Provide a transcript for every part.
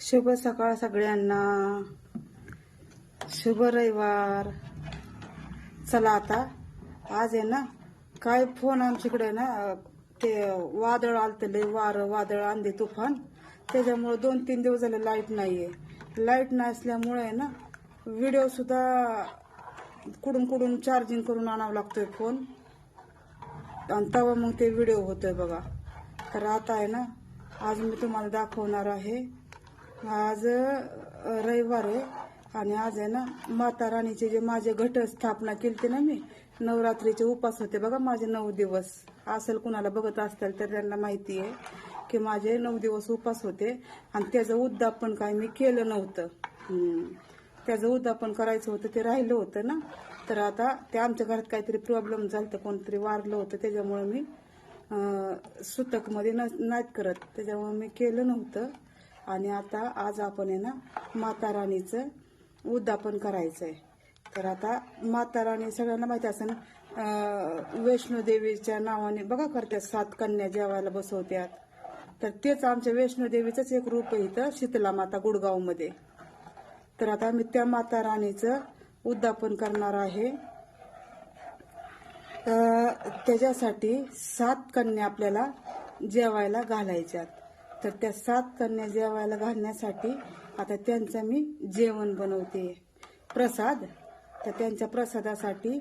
शुभ सकाळ सगळ्यांना. शुभ रविवार. चला आता आज आहे ना काय फोन आमच्याकडे ना ते वादळ आलतं लय वारं वादळ आंधे तुफान. त्याच्यामुळे दोन तीन दिवस झाले लाइट नाही आहे लाइट नसल्यामुळे आहे ना व्हिडिओ सुद्धा कुडून कुडून चार्जिंग करून आणावा लागतोय फोन. आणि तेव्हा मग ते व्हिडिओ होतोय बघा. तर आता आहे ना आज मी तुम्हाला दाखवणार आहे आज रविवार आहे आणि आज आहे ना माता राणीचे जे माझे घट स्थापना केली ना मी नवरात्रीचे उपास होते बघा माझे नऊ दिवस. असेल कुणाला बघत असतील तर त्यांना माहिती आहे की माझे नऊ दिवस उपास होते आणि त्याचं उद्दापन काय मी केलं नव्हतं. त्याचं उद्दापन करायचं होतं ते राहिलं होतं ना. तर आता ते आमच्या घरात काहीतरी प्रॉब्लेम झाला तर कोणतरी वारलं होतं त्याच्यामुळे मी सुतकमध्ये न नाहीत करत. त्याच्यामुळे मी केलं नव्हतं. आणि आता आज आपण आहे ना माता राणीचं उद्दापन करायचं आहे तर आता माता राणी सगळ्यांना माहिती असेल अं, वैष्णोदेवीच्या नावाने बघा करतात सात कन्या जेवायला बसवत्यात. तर तेच आमच्या वैष्णोदेवीचंच एक रूप आहे इथं शीतला माता गुडगावमध्ये. तर आता मी त्या माता राणीचं उद्दापन करणार आहे. त्याच्यासाठी सात कन्या आपल्याला जेवायला घालायच्यात. तर त्या सात कन्या जेवायला घालण्यासाठी आता त्यांचं मी जेवण बनवते. प्रसाद तर त्यांच्या प्रसादासाठी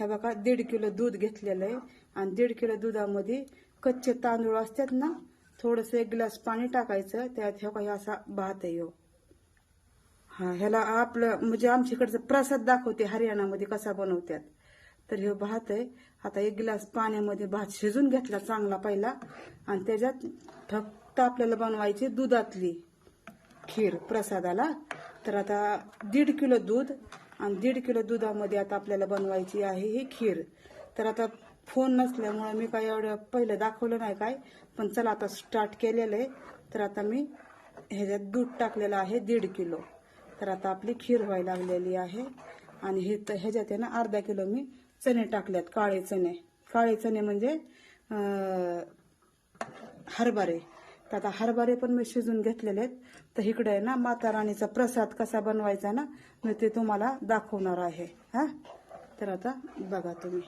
हे बघा दीड किलो दूध घेतलेलं आहे. आणि दीड किलो दुधामध्ये कच्चे तांदूळ असतात ना थोडंसं एक ग्लास पाणी टाकायचं त्यात हे काही असा भात आहे हो. हा ह्याला आपलं म्हणजे आमच्याकडचं प्रसाद दाखवते हरियाणामध्ये कसा बनवतात तर हे भात आहे. आता एक ग्लास पाण्यामध्ये भात शिजून घेतला चांगला पहिला. आणि त्याच्यात आता आपल्याला बनवायची दुधातली खीर प्रसादाला. तर आता दीड किलो दूध आणि दीड किलो दुधामध्ये आता आपल्याला बनवायची आहे ही खीर. तर आता फोन नसल्यामुळे मी काय एवढं पहिलं दाखवलं नाही काय पण चला आता स्टार्ट केलेलं आहे. तर आता मी ह्याच्यात दूध टाकलेलं आहे दीड किलो. तर आता आपली खीर व्हायला लागलेली आहे. आणि हे तर ह्याच्यात आहे ना अर्धा किलो मी चणे टाकल्यात काळे चणे. काळे चणे म्हणजे हरभरे. तर आता हरभरे पण मी शिजून घेतलेले आहेत. तर इकडे आहे ना माता राणीचा प्रसाद कसा बनवायचा ना मी ते तुम्हाला दाखवणार आहे. हा? तर आता बघा तुम्ही.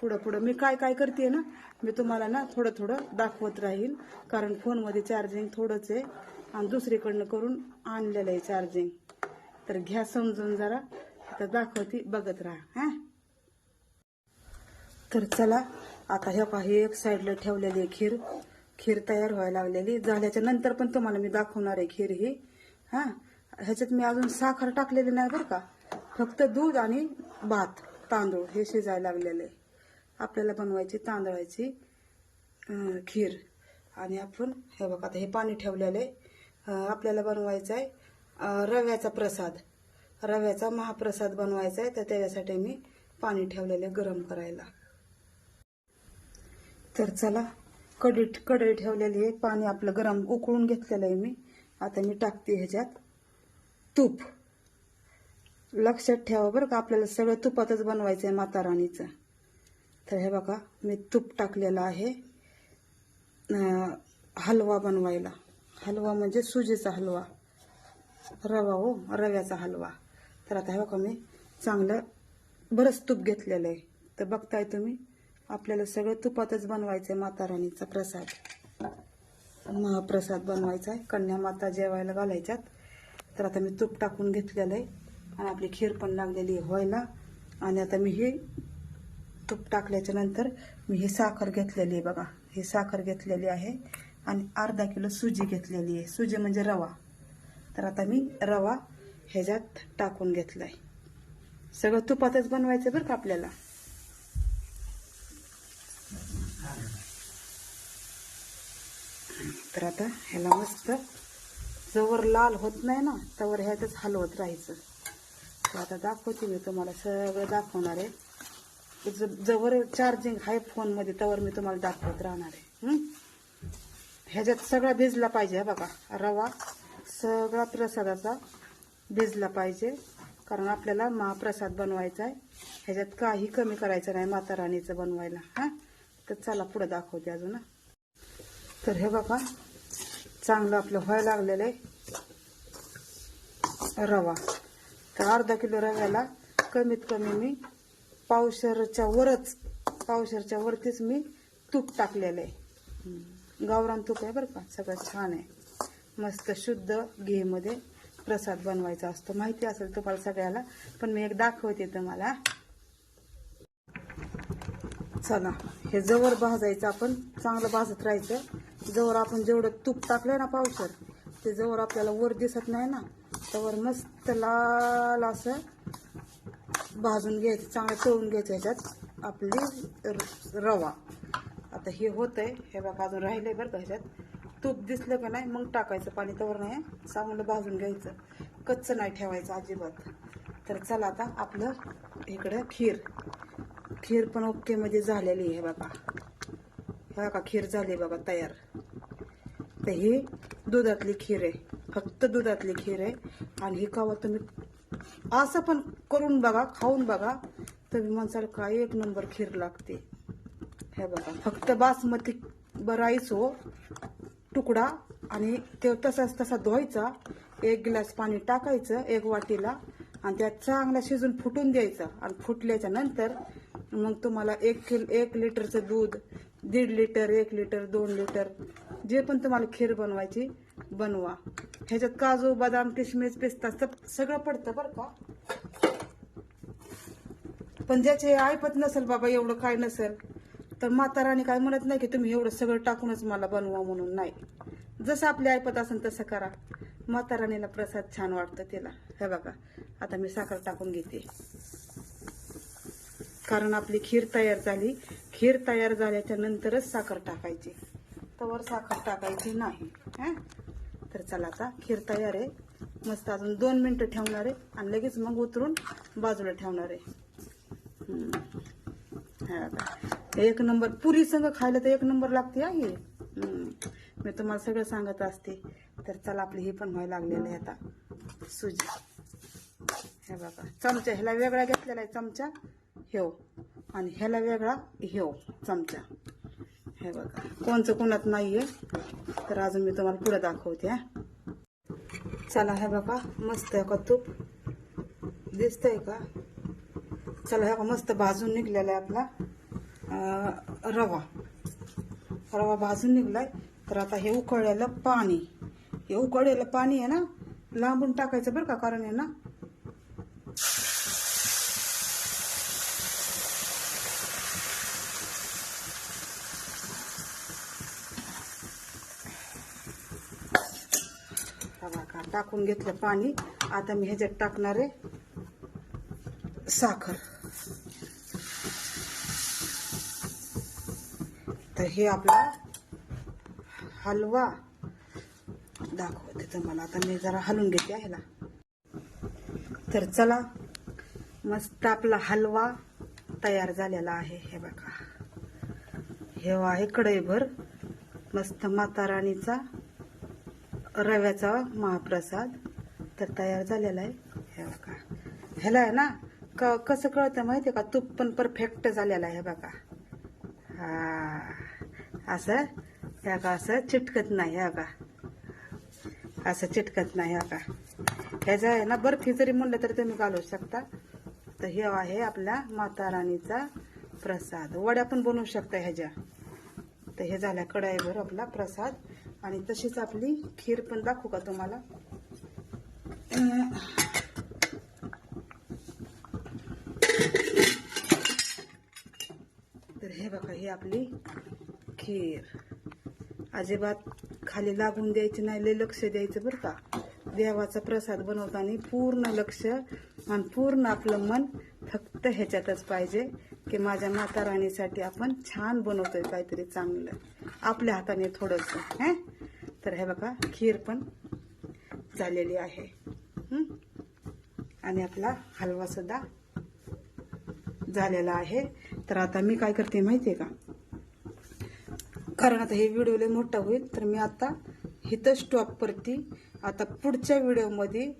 पुढं पुढं मी काय काय करते ना मी तुम्हाला ना थोडं थोडं दाखवत राहील कारण फोनमध्ये चार्जिंग थोडंच आहे. आणि दुसरीकडनं करून आणलेलं आहे चार्जिंग तर घ्या समजून जरा. आता दाखवते बघत राहा. हा? तर चला आता हे काही एक साईडला ठेवलेली आहे खीर. खीर तयार व्हायला लागलेली झाल्याच्यानंतर पण तुम्हाला मी दाखवणार आहे खीर ही. हा? ह्याच्यात मी अजून साखर टाकलेली नाही बरं का. फक्त दूध आणि भात तांदूळ हे शिजायला लागलेले आपल्याला बनवायची तांदळाची खीर. आणि आपण हे बघा आता हे पाणी ठेवलेलं आहे. आपल्याला बनवायचं आहे रव्याचा प्रसाद. रव्याचा महाप्रसाद बनवायचा आहे तर त्याच्यासाठी मी पाणी ठेवलेलं गरम करायला. तर चला कढई कढई ठेवलेली आहे. पाणी आपलं गरम उकळून घेतलेलं आहे मी. आता मी टाकते ह्याच्यात. तूप. लक्षात ठेवा बरं का आपल्याला सगळं तुपातच बनवायचं आहे माता राणीचं तर हे बघा मी तूप टाकलेलं आहे. हलवा बनवायला. हलवा म्हणजे सुजीचा हलवा. रवा हो रव्याचा हलवा. तर आता हे बघा मी चांगलं बरंच तूप घेतलेलं आहे. तर बघताय तुम्ही. आपल्याला सगळं तुपातच बनवायचं आहे माताराणीचा प्रसाद. महाप्रसाद बनवायचा आहे कन्या माता जेवायला घालायच्यात. तर आता मी तूप टाकून घेतलेलं आहे आणि आपली खीर पण लागलेली आहे व्हायला. आणि आता मी हे तूप टाकल्याच्या नंतर मी ही साखर घेतलेली आहे बघा. ही साखर घेतलेली आहे. आणि अर्धा किलो सुजी घेतलेली आहे. सुजी म्हणजे रवा. तर आता मी रवा ह्याच्यात टाकून घेतला आहे सगळं तुपातच बनवायचं बरं का आपल्याला? तर आता ह्याला मस्त जवळ लाल होत नाही ना तवर ह्यातच हलवत राहायचं. तर आता दाखवते मी तुम्हाला सगळं दाखवणार आहे. ज- जवळ चार्जिंग आहे फोनमध्ये तवर मी तुम्हाला दाखवत राहणार आहे. ह्याच्यात सगळा भिजला पाहिजे बघा रवा सगळा प्रसादाचा भिजला पाहिजे. कारण आपल्याला महाप्रसाद बनवायचा आहे. ह्याच्यात काही कमी करायचं नाही माता राणीचं बनवायला. हा? तर चला पुढे दाखवते अजून तर हे बघा चांगलं आपलं व्हायला लागलेलं आहे. रवा. तर अर्धा किलो रव्याला कमीत कमी मी पावशरच्या वरच पावशरच्या वरतीच मी तूप टाकलेलं आहे. गावरान तूप आहे बरं का सगळं छान आहे. मस्त शुद्ध घेमध्ये प्रसाद बनवायचा असतो. माहिती असेल तुम्हाला सगळ्याला पण मी एक दाखवते तुम्हाला. चला हे जवळ भाजायचं आपण चांगलं भाजत राहायचं. जवळ आपण जेवढं तूप टाकलंय ना पावसर ते जवळ आपल्याला वर दिसत नाही ना त्यावर मस्त लाल असं भाजून घ्यायचं चांगलं तळून घ्यायचं ह्याच्यात आपली र- रवा. आता हे होतंय हे बघा अजून राहिलं आहे बरं का ह्याच्यात. तूप दिसलं का नाही मग टाकायचं पाणी तवर नाही चांगलं भाजून घ्यायचं. कच्चं नाही ठेवायचं अजिबात. तर चला आता आपलं इकडं खीर. खीर पण ओके म्हणजे झालेली आहे बघा. हे बघा खीर झाली बघा तयार. तर ही दुधातली खीर आहे. फक्त दुधातली खीर आहे. आणि ही कावा तुम्ही असं पण करून बघा खाऊन बघा तुम्ही म्हणसाल काय एक नंबर खीर लागते. हे बघा फक्त बासमती राईस हो तुकडा आणि ते तसाच तसा धुवायचा एक गिलास पाणी टाकायचं एक वाटीला आणि त्यात चांगला शिजून फुटून द्यायचा. आणि फुटल्याच्या नंतर मग तुम्हाला एक किल एक लिटरचं दूध दीड लिटर एक लिटर दोन लिटर जे पण तुम्हाला खीर बनवायची बनवा. ह्याच्यात काजू बदाम किशमिश पिस्ता सब- सगळं पडतं बरं का? पण ज्याचे ऐपत नसेल बाबा एवढं काय नसेल तर म्हाताराने काय म्हणत नाही की तुम्ही एवढं सगळं टाकूनच मला बनवा म्हणून नाही. जसं आपली ऐपत असेल तसं करा. म्हाताराणीला प्रसाद छान वाटतं तिला. हे बघा आता मी साखर टाकून घेते. कारण आपली खीर तयार झाली. खीर तयार झाल्याच्या नंतरच साखर टाकायची. तवर साखर टाकायची नाही तर चला आता खीर तयार आहे. मस्त अजून दोन मिनटं ठेवणार आहे आणि लगेच मग उतरून बाजूला ठेवणार आहे. का. एक नंबर पुरी संग खायला तर एक नंबर लागते आहे. मी तुम्हाला सगळं सांगत असते. तर चला आपली हे पण व्हायला लागलेलं आहे आता. सुजी. हे बघा चमचा ह्याला वेगळा घेतलेला आहे चमचा. ह्यो आणि ह्याला वेगळा ह्यो चमचा. हे बघा. कोणचं कोणात नाहीये तर अजून मी तुम्हाला पुढे दाखवते हा. चला हे बघा मस्त आहे का तूप? दिसतंय का? चला हे बघा मस्त भाजून निघलेला आहे आपला रवा. रवा भाजून निघलाय. तर आता हे उकळलेलं पाणी. हे उकळलेलं पाणी आहे ना लांबून टाकायचं बरं का कारण आहे ना बघा बघा, टाकून घेतलं पाणी. आता मी ह्याच्यात टाकणार आहे साखर. तर हे आपला हलवा दाखवते तुम्हाला. आता मी जरा हलवून घेते ह्याला. तर चला मस्त आपला हलवा तयार झालेला आहे. हे बघा. हे आहे कढईभर. मस्त माता राणीचा रव्याचा महाप्रसाद तर तयार झालेला आहे. हे बघा. ह्याला आहे ना क कसं कळतं माहिती आहे का? तूप पण परफेक्ट झालेला आहे हे बघा. हा. असं? ह्या का असं चिटकत नाही ह्या का असं चिटकत नाही ह्या का ह्याच्या आहे ना बर्फी जरी म्हणलं तरी तुम्ही घालू शकता. तर हे आहे आपल्या माता राणीचा प्रसाद. वड्या पण बनवू शकता ह्याच्या. तर हे झाल्या कढाईवर आपला प्रसाद. आणि तशीच आपली खीर पण दाखवू का तुम्हाला? तर हे बघा ही आपली खीर. अजिबात खाली लागून द्यायची नाही लय लक्ष द्यायचं बरं का. देवाचा प्रसाद बनवताना पूर्ण लक्ष आणि पूर्ण आपलं मन फक्त ह्याच्यातच पाहिजे की माझ्या माता राणीसाठी आपण छान बनवतोय काहीतरी चांगलं. आपल्या हाताने थोडंसं हं? तर हे बघा खीर पण झालेली आहे. आणि आपला हलवा सुद्धा झालेला आहे. तर आता मी काय करते माहिती आहे का? कारण आता हे व्हिडिओ लय मोठा होईल तर मी आता इथं स्टॉप करते आता पुढच्या व्हिडिओमध्ये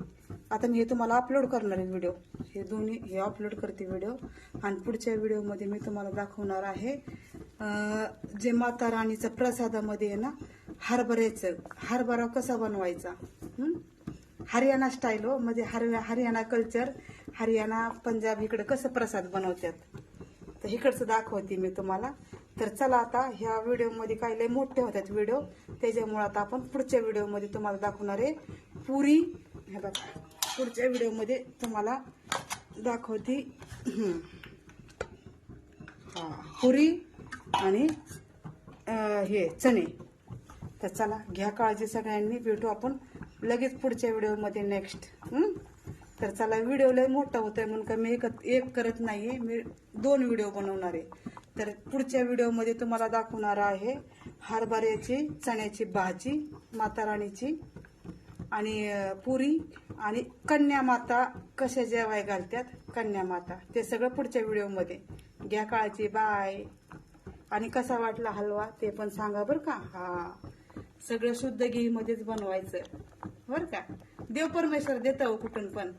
आता मी हे तुम्हाला अपलोड करणार आहे व्हिडिओ हे दोन्ही हे अपलोड करते व्हिडिओ आणि पुढच्या व्हिडिओमध्ये मी तुम्हाला दाखवणार आहे जे माता राणीचा प्रसादामध्ये आहे ना हरभऱ्याचं हरभरा कसा बनवायचा? हरियाणा स्टाईल हो म्हणजे हर हरियाणा कल्चर हरियाणा पंजाब इकडं कसं प्रसाद बनवतात? तर इकडचं दाखवते मी तुम्हाला. तर चला आता ह्या व्हिडिओमध्ये काही लय मोठे होतात व्हिडिओ त्याच्यामुळे आता आपण पुढच्या व्हिडिओमध्ये तुम्हाला दाखवणार आहे. पुरी हे बघा पुढच्या व्हिडिओमध्ये तुम्हाला दाखवते. हा पुरी आणि हे चणे. तर चला घ्या काळजी सगळ्यांनी. भेटू आपण लगेच पुढच्या व्हिडिओमध्ये नेक्स्ट तर चला व्हिडिओ लय मोठा होतोय म्हणून का मी एक एक करत नाही मी दोन व्हिडिओ बनवणार आहे. तर पुढच्या व्हिडिओमध्ये तुम्हाला दाखवणार आहे हरभऱ्याची चण्याची भाजी माताराणीची आणि पुरी आणि कन्या माता कशा जेवाय घालतात कन्या माता ते सगळं पुढच्या व्हिडिओमध्ये. घ्या काळाची बाय. आणि कसा वाटला हलवा? ते पण सांगा बरं का? हा. सगळं शुद्ध घी मध्येच बनवायचं. बरं का? देव परमेश्वर देतो कुठून पण.